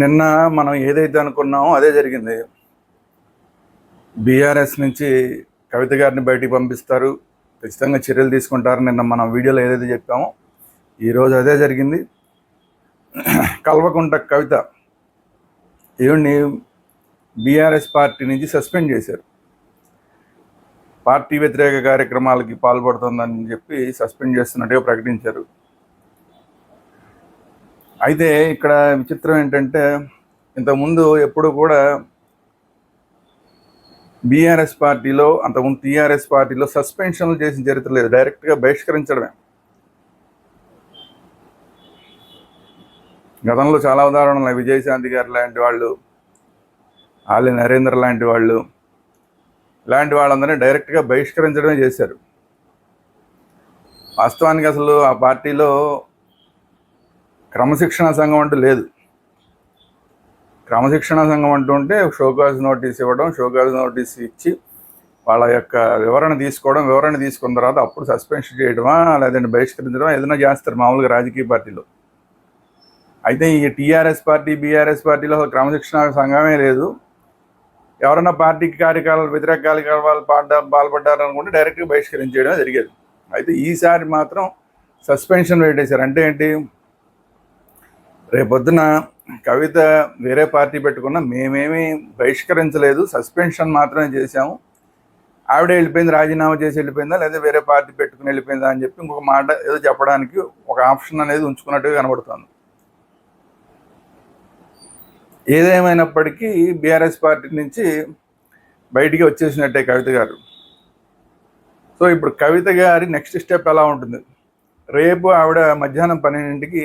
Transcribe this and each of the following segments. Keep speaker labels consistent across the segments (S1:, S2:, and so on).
S1: నిన్న మనం ఏదైతే అనుకున్నామో అదే జరిగింది. బీఆర్ఎస్ నుంచి కవిత గారిని బయటికి పంపిస్తారు. ఖచ్చితంగా చర్యలు తీసుకుంటారు నిన్న మనం వీడియోలో ఏదైతే చెప్పామో ఈరోజు అదే జరిగింది. కల్వకుంట కవిత ఈవిడ్ని బీఆర్ఎస్ పార్టీ నుంచి సస్పెండ్ చేశారు. పార్టీ వ్యతిరేక కార్యక్రమాలకి పాల్పడుతుందని చెప్పి సస్పెండ్ చేస్తున్నట్టుగా ప్రకటించారు. అయితే ఇక్కడ విచిత్రం ఏంటంటే ఇంతకుముందు ఎప్పుడు కూడా బీఆర్ఎస్ పార్టీలో అంతకుముందు టీఆర్ఎస్ పార్టీలో సస్పెన్షన్లు చేసిన చరిత్ర లేదు. డైరెక్ట్గా బహిష్కరించడమే. గతంలో చాలా ఉదాహరణలు ఉన్నాయి. విజయశాంతి గారు లాంటి వాళ్ళు ఆలి నరేంద్ర లాంటి వాళ్ళు ఇలాంటి వాళ్ళందరినీ డైరెక్ట్గా బహిష్కరించడమే చేశారు. వాస్తవానికి అసలు ఆ పార్టీలో క్రమశిక్షణ సంఘం అంటూ లేదు. క్రమశిక్షణ సంఘం అంటూ ఉంటే షోకాజ్ నోటీస్ ఇవ్వడం షోకాజ్ నోటీస్ ఇచ్చి వాళ్ళ యొక్క వివరణ తీసుకోవడం వివరణ తీసుకున్న తర్వాత అప్పుడు సస్పెన్షన్ చేయడమా లేదంటే బహిష్కరించడం ఏదైనా చేస్తారు మామూలుగా రాజకీయ పార్టీలో. అయితే ఈ టీఆర్ఎస్ పార్టీ బీఆర్ఎస్ పార్టీలో అసలు క్రమశిక్షణ సంఘమే లేదు. ఎవరైనా పార్టీకి కార్యకలాపాలు వ్యతిరేక కార్యకలాపాలు పాడ పాల్పడ్డారనుకుంటే డైరెక్ట్గా బహిష్కరించేయడం జరిగేది. అయితే ఈసారి మాత్రం సస్పెన్షన్ పెట్టేశారు అంటే ఏంటి? రేపొద్దున కవిత వేరే పార్టీ పెట్టుకున్న మేమేమీ బహిష్కరించలేదు. సస్పెన్షన్ మాత్రమే చేశాము. ఆవిడ వెళ్ళిపోయింది రాజీనామా చేసి వెళ్ళిపోయిందా లేదా వేరే పార్టీ పెట్టుకుని వెళ్ళిపోయిందా అని చెప్పి ఇంకొక మాట ఏదో చెప్పడానికి ఒక ఆప్షన్ అనేది ఉంచుకున్నట్టుగా కనబడుతుంది. ఏదేమైనప్పటికీ బీఆర్ఎస్ పార్టీ నుంచి బయటికి వచ్చేసినట్టే కవిత గారు. సో ఇప్పుడు కవిత గారి నెక్స్ట్ స్టెప్ ఎలా ఉంటుంది? రేపు ఆవిడ మధ్యాహ్నం పన్నెండింటికి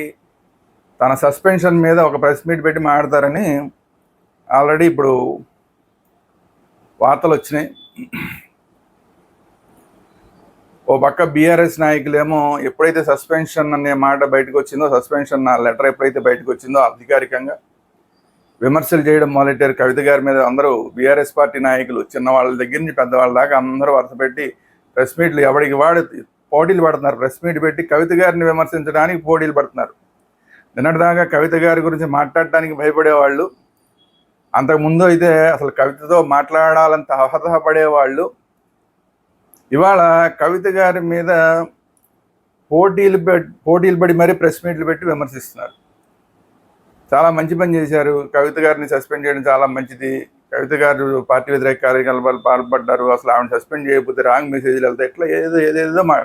S1: తన సస్పెన్షన్ మీద ఒక ప్రెస్ మీట్ పెట్టి మాట్లాడతారని ఆల్రెడీ ఇప్పుడు వార్తలు వచ్చినాయి. ఓ పక్క బీఆర్ఎస్ నాయకులేమో ఎప్పుడైతే సస్పెన్షన్ అనే మాట బయటకు వచ్చిందో సస్పెన్షన్ నా లెటర్ ఎప్పుడైతే బయటకు వచ్చిందో అధికారికంగా విమర్శలు చేయడం మొదలెట్టారు. కవిత గారి మీద అందరూ బీఆర్ఎస్ పార్టీ నాయకులు చిన్నవాళ్ళ దగ్గర నుంచి పెద్దవాళ్ళ దాకా అందరూ వరుస పెట్టి ప్రెస్ మీట్లు ఎవరికి వాడు పోటీలు పడుతున్నారు. ప్రెస్ మీట్ పెట్టి కవిత గారిని విమర్శించడానికి పోటీలు పడుతున్నారు. నిన్నటిదాకా కవిత గారి గురించి మాట్లాడటానికి భయపడేవాళ్ళు. అంతకుముందు అయితే అసలు కవితతో మాట్లాడాలంత అహతహపడేవాళ్ళు ఇవాళ కవిత గారి మీద పోటీలు పోటీలు పడి మరీ ప్రెస్ మీట్లు పెట్టి విమర్శిస్తున్నారు. చాలా మంచి పని చేశారు. కవిత గారిని సస్పెండ్ చేయడం చాలా మంచిది. కవిత గారు పార్టీ వ్యతిరేక కార్యకలాపాలు పాల్పడ్డారు అసలు ఆమెను సస్పెండ్ చేయకపోతే రాంగ్ మెసేజ్లు వెళ్తే ఎట్లా ఏదో ఏదేదో మా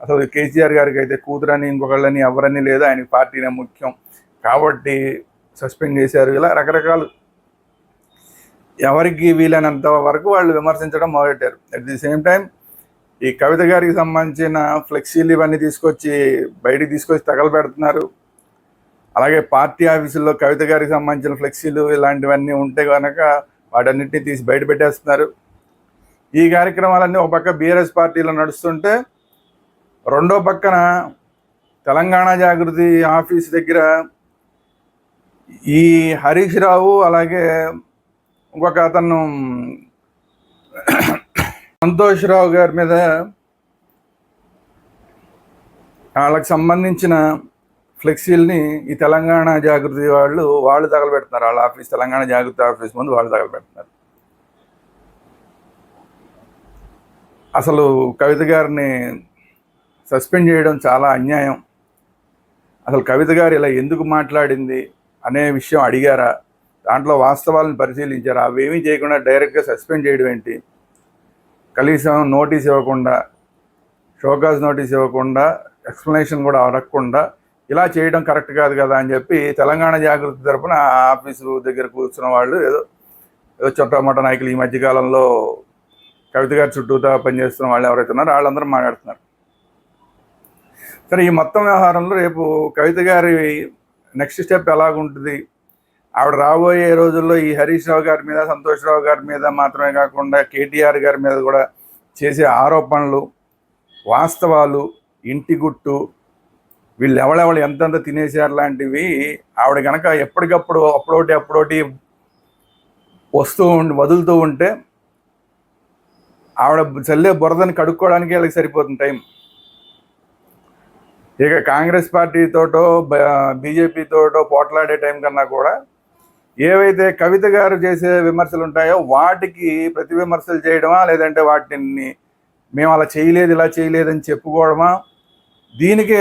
S1: అసలు కేసీఆర్ గారికి అయితే కూతురని ఇంకొకళ్ళని ఎవరని లేదా. ఆయన పార్టీనే ముఖ్యం. కాబట్టి సస్పెండ్ చేశారు. ఇలా రకరకాలు. ఎవరికి వీలైనంత వరకు వాళ్ళు విమర్శించడం మొదలెట్టారు. అట్ ది సేమ్ టైం ఈ కవిత గారికి సంబంధించిన ఫ్లెక్సీలు ఇవన్నీ తీసుకొచ్చి బయటికి తీసుకొచ్చి తగలబెడుతున్నారు. అలాగే పార్టీ ఆఫీసుల్లో కవిత గారికి సంబంధించిన ఫ్లెక్సీలు ఇలాంటివన్నీ ఉంటే కనుక వాటన్నిటిని తీసి బయట పెట్టేస్తున్నారు. ఈ కార్యక్రమాలన్నీ ఒక పక్క బీఆర్ఎస్ పార్టీలో నడుస్తుంటే రెండో పక్కన తెలంగాణ జాగృతి ఆఫీస్ దగ్గర ఈ హరీష్ రావు అలాగే ఇంకొక అతను సంతోష్ రావు గారి మీద వాళ్ళకి సంబంధించిన ఫ్లెక్సీల్ని ఈ తెలంగాణ జాగృతి వాళ్ళు వాళ్ళు తగలబెడుతున్నారు. వాళ్ళ ఆఫీస్ తెలంగాణ జాగృతి ఆఫీస్ ముందు వాళ్ళు తగలబెడుతున్నారు. అసలు కవిత గారిని సస్పెండ్ చేయడం చాలా అన్యాయం. అసలు కవిత గారు ఇలా ఎందుకు మాట్లాడింది అనే విషయం అడిగారా? దాంట్లో వాస్తవాలను పరిశీలించారు? అవేమీ చేయకుండా డైరెక్ట్గా సస్పెండ్ చేయడం ఏంటి? కనీసం నోటీస్ ఇవ్వకుండా షోకాజ్ నోటీస్ ఇవ్వకుండా ఎక్స్ప్లెనేషన్ కూడా అడగకుండా ఇలా చేయడం కరెక్ట్ కాదు కదా అని చెప్పి తెలంగాణ జాగృతి తరఫున ఆ ఆఫీసు దగ్గర కూర్చున్న వాళ్ళు ఏదో ఏదో చొట్టమొట్ట నాయకులు ఈ మధ్యకాలంలో కవిత గారి చుట్టూతా పనిచేస్తున్న వాళ్ళు ఎవరైతే ఉన్నారో వాళ్ళందరూ మాట్లాడుతున్నారు. సరే ఈ మొత్తం వ్యవహారంలో రేపు కవిత గారి నెక్స్ట్ స్టెప్ ఎలాగుంటుంది? ఆవిడ రాబోయే రోజుల్లో ఈ హరీష్ రావు గారి మీద సంతోష్ రావు గారి మీద మాత్రమే కాకుండా కేటీఆర్ గారి మీద కూడా చేసే ఆరోపణలు వాస్తవాలు ఇంటి గుట్టు వీళ్ళు ఎవడెవడు ఎంతెంత తినేసారు లాంటివి ఆవిడ కనుక ఎప్పటికప్పుడు అప్పుడోటి అప్పుడోటి వస్తూ ఉండి వదులుతూ ఉంటే ఆవిడ చల్లే బురదని కడుక్కోవడానికి వీళ్ళకి సరిపోతుంది టైం. ఇక కాంగ్రెస్ పార్టీతోటో బీజేపీతోటో పోట్లాడే టైం కన్నా కూడా ఏవైతే కవిత గారు చేసే విమర్శలు ఉంటాయో వాటికి ప్రతి విమర్శలు చేయడమా లేదంటే వాటిని మేము అలా చేయలేదు ఇలా చేయలేదని చెప్పుకోవడమా దీనికే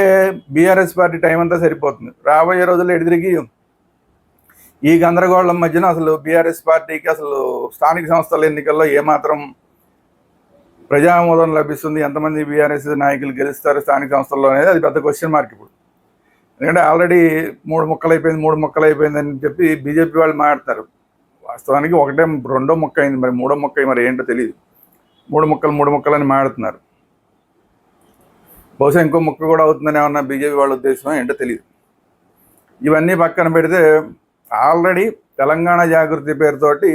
S1: బీఆర్ఎస్ పార్టీ టైం అంతా సరిపోతుంది. రాబోయే రోజుల్లో ఎడిదిరిగి ఈ గందరగోళం మధ్యన అసలు బీఆర్ఎస్ పార్టీకి అసలు స్థానిక సంస్థల ఎన్నికల్లో ఏమాత్రం ప్రజామోదం లభిస్తుంది? ఎంతమంది బీఆర్ఎస్ నాయకులు గెలుస్తారు స్థానిక సంస్థల్లో అనేది అది పెద్ద క్వశ్చన్ మార్క్ ఇప్పుడు. ఎందుకంటే ఆల్రెడీ మూడు ముక్కలు అయిపోయింది మూడు ముక్కలు అయిపోయింది అని చెప్పి బీజేపీ వాళ్ళు మాట్లాడతారు. వాస్తవానికి ఒకటే రెండో ముక్క అయింది మరి మూడో ముక్క మరి ఏంటో తెలియదు మూడు ముక్కలు మూడు ముక్కలు అని మాడుతున్నారు బహుశా ఇంకో ముక్క కూడా అవుతుందని ఏమన్నా బీజేపీ వాళ్ళ ఉద్దేశం ఏంటో తెలియదు ఇవన్నీ పక్కన పెడితే ఆల్రెడీ తెలంగాణ జాగృతి పేరుతోటి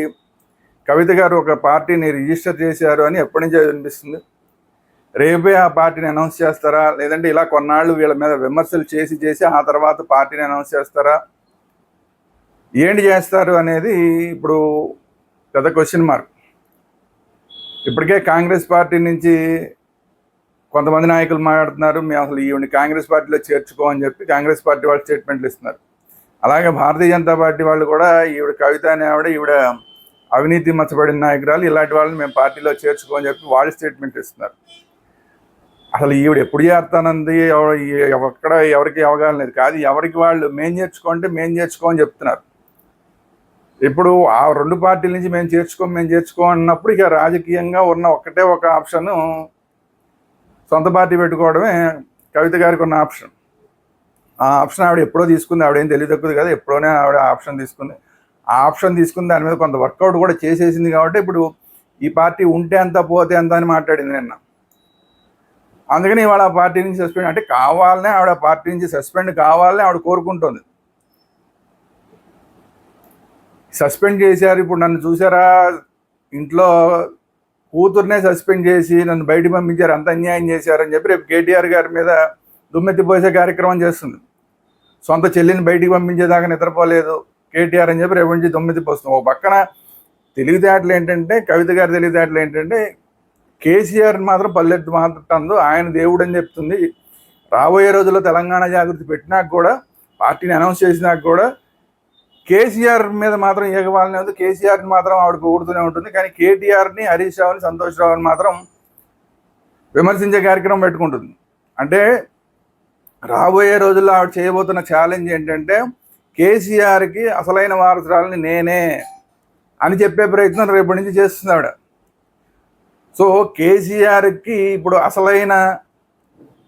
S1: కవిత గారు ఒక పార్టీని రిజిస్టర్ చేశారు అని ఎప్పటి నుంచో అనిపిస్తుంది. రేపే ఆ పార్టీని అనౌన్స్ చేస్తారా? లేదంటే ఇలా కొన్నాళ్ళు వీళ్ళ మీద విమర్శలు చేసి చేసి ఆ తర్వాత పార్టీని అనౌన్స్ చేస్తారా? ఏంటి చేస్తారు అనేది ఇప్పుడు పెద్ద క్వశ్చన్ మార్క్ ఇప్పటికే కాంగ్రెస్ పార్టీ నుంచి కొంతమంది నాయకులు మాట్లాడుతున్నారు మేము అసలు ఈవిని కాంగ్రెస్ పార్టీలో చేర్చుకోమని చెప్పి కాంగ్రెస్ పార్టీ వాళ్ళు స్టేట్మెంట్లు ఇస్తున్నారు. అలాగే భారతీయ జనతా పార్టీ వాళ్ళు కూడా ఈవిడ కవిత అనే ఆవిడ ఈవిడ అవినీతి మచ్చబడిన నాయకురాలు ఇలాంటి వాళ్ళని మేము పార్టీలో చేర్చుకోమని చెప్పి వాళ్ళు స్టేట్మెంట్ ఇస్తున్నారు. అసలు ఈవిడ ఎప్పుడు చేస్తానంది ఎక్కడ ఎవరికి అవగాహన లేదు. కాదు ఎవరికి వాళ్ళు మేం చేర్చుకోంటే మేం చేర్చుకోమని చెప్తున్నారు. ఇప్పుడు ఆ రెండు పార్టీల నుంచి మేము చేర్చుకోం మేము చేర్చుకోం అన్నప్పుడు ఇక రాజకీయంగా ఉన్న ఒక్కటే ఒక ఆప్షన్ సొంత పార్టీ పెట్టుకోవడమే కవిత గారికి ఉన్న ఆప్షన్. ఆ ఆప్షన్ ఆవిడ ఎప్పుడో తీసుకుంది ఆవిడ ఏం కదా ఎప్పుడోనే ఆవిడ ఆప్షన్ తీసుకుంది. ఆ ఆప్షన్ తీసుకుని దాని మీద కొంత వర్కౌట్ కూడా చేసేసింది కాబట్టి ఇప్పుడు ఈ పార్టీ ఉంటే ఎంత పోతే ఎంత అని మాట్లాడింది నిన్న. అందుకని ఇవాళ ఆ పార్టీ నుంచి సస్పెండ్ అంటే కావాలనే ఆవిడ పార్టీ నుంచి సస్పెండ్ కావాలనే ఆవిడ కోరుకుంటుంది. సస్పెండ్ చేశారు ఇప్పుడు నన్ను చూసారా? ఇంట్లో కూతుర్నే సస్పెండ్ చేసి నన్ను బయటికి పంపించారు అంత అన్యాయం చేశారని చెప్పి రేపు కేటీఆర్ గారి మీద దుమ్మెత్తి పోసే కార్యక్రమం చేస్తుంది. సొంత చెల్లిని బయటికి పంపించేదాకా నిద్రపోలేదు కేటీఆర్ అని చెప్పి రేపు నుంచి దుమ్మెత్తి పోస్తుంది ఒక పక్కన తెలివితేటలు ఏంటంటే కవిత గారి తెలివితేటలు ఏంటంటే కేసీఆర్ మాత్రం పల్లెత్తు మాట్లాడుతుందో ఆయన దేవుడు అని చెప్తుంది. రాబోయే రోజుల్లో తెలంగాణ జాగృతి పెట్టినాక కూడా పార్టీని అనౌన్స్ చేసినాక కూడా కేసీఆర్ మీద మాత్రం ఏగవాలని ఉంది. కేసీఆర్ని మాత్రం ఆవిడ పొగుడుతూనే ఉంటుంది. కానీ కేటీఆర్ని హరీష్ రావుని సంతోష్ రావుని మాత్రం విమర్శించే కార్యక్రమం పెట్టుకుంటుంది. అంటే రాబోయే రోజుల్లో ఆవిడ చేయబోతున్న ఛాలెంజ్ ఏంటంటే కేసీఆర్కి అసలైన వారసురాలని నేనే అని చెప్పే ప్రయత్నం రేపటి నుంచి చేస్తుంది ఆవిడ. సో కేసీఆర్కి ఇప్పుడు అసలైన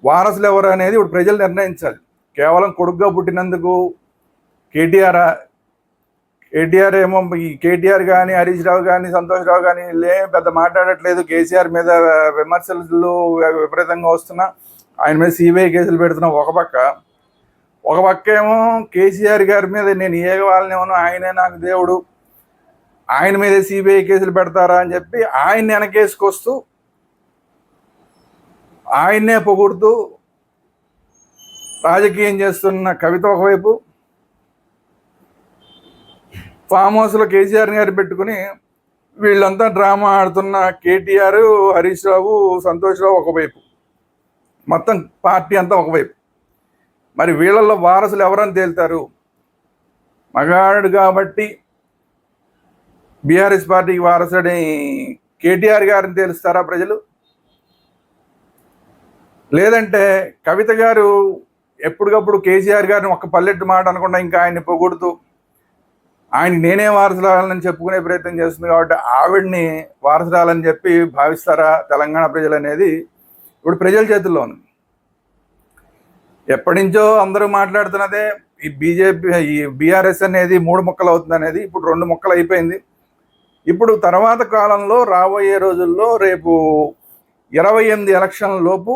S1: వారసులు ఎవరు అనేది ఇప్పుడు ప్రజలు నిర్ణయించాలి. కేవలం కొడుగ్గా పుట్టినందుకు కేటీఆర్ కేటీఆర్ ఏమో ఈ కేటీఆర్ కానీ హరీష్ రావు కానీ సంతోష్ రావు కానీ లే పెద్ద మాట్లాడట్లేదు. కేసీఆర్ మీద విమర్శలు విపరీతంగా వస్తున్నా. ఆయన మీద సిబిఐ కేసులు పెడుతున్నా ఒక పక్క. ఒక పక్క ఏమో కేసీఆర్ గారి మీద నేను ఏ వాళ్ళనేమో ఆయనే నాకు దేవుడు. ఆయన మీద సిబిఐ కేసులు పెడతారా అని చెప్పి ఆయన్ని వెనకేసుకొస్తూ ఆయన్నే పొగుడుతూ రాజకీయం చేస్తున్న కవిత ఒకవైపు ఫామ్ హౌస్లో కేసీఆర్ గారు పెట్టుకుని వీళ్ళంతా డ్రామా ఆడుతున్న కేటీఆర్ హరీష్ రావు సంతోష్ రావు ఒకవైపు. మొత్తం పార్టీ అంతా ఒకవైపు. మరి వీళ్ళల్లో వారసులు ఎవరని తేలుతారు? మగాడు కాబట్టి బీఆర్ఎస్ పార్టీకి వారసుడని కేటీఆర్ గారిని తెలుస్తారా ప్రజలు? లేదంటే కవిత గారు ఎప్పటికప్పుడు కేసీఆర్ గారిని ఒక్క పల్లెట్టు మాట అనకుండా ఇంకా ఆయన్ని పొగుడుతూ ఆయన నేనే వారసురాలని చెప్పుకునే ప్రయత్నం చేస్తుంది కాబట్టి ఆవిడ్ని వారసురాలని చెప్పి భావిస్తారా తెలంగాణ ప్రజలు అనేది ఇప్పుడు ప్రజల చేతుల్లో ఉంది. ఎప్పటి నుంచో అందరూ మాట్లాడుతున్నదే ఈ బీజేపీ ఈ బీఆర్ఎస్ అనేది మూడు ముక్కలు అవుతుంది అనేది ఇప్పుడు రెండు ముక్కలు అయిపోయింది. ఇప్పుడు తర్వాత కాలంలో రాబోయే రోజుల్లో రేపు ఇరవై ఎనిమిది ఎలక్షన్ల లోపు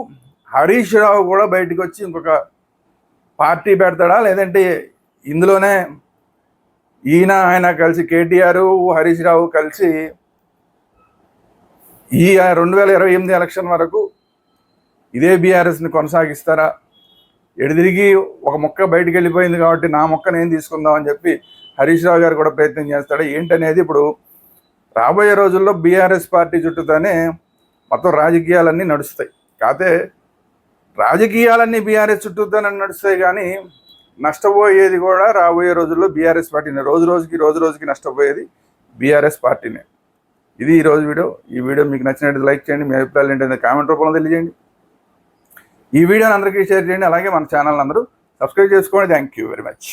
S1: హరీష్ రావు కూడా బయటకు వచ్చి ఇంకొక పార్టీ పెడతాడా? లేదంటే ఇందులోనే ఈయన ఆయన కలిసి కేటీఆర్ హరీష్ రావు కలిసి ఈ రెండు వేల ఇరవై ఎనిమిది ఎలక్షన్ వరకు ఇదే బీఆర్ఎస్ని కొనసాగిస్తారా? ఎడిదిరిగి ఒక మొక్క బయటికి వెళ్ళిపోయింది కాబట్టి నా మొక్క నేను తీసుకుందాం అని చెప్పి హరీష్ రావు గారు కూడా ప్రయత్నం చేస్తాడు. ఏంటనేది ఇప్పుడు రాబోయే రోజుల్లో బీఆర్ఎస్ పార్టీ చుట్టూతోనే మొత్తం రాజకీయాలన్నీ నడుస్తాయి. కాకపోతే రాజకీయాలన్నీ బీఆర్ఎస్ చుట్టూతోనే నడుస్తాయి కానీ నష్టపోయేది కూడా రాబోయే రోజుల్లో బీఆర్ఎస్ పార్టీనే. రోజు రోజుకి రోజు రోజుకి నష్టపోయేది బీఆర్ఎస్ పార్టీనే. ఇది ఈ రోజు వీడియో. ఈ వీడియో మీకు నచ్చినట్టు లైక్ చేయండి. మీ అభిప్రాయాలు ఏంటంటే కామెంట్ రూపంలో తెలియజేయండి. ఈ వీడియోని అందరికీ షేర్ చేయండి. అలాగే మన ఛానల్ అందరూ సబ్స్క్రైబ్ చేసుకోండి. Thank you very much.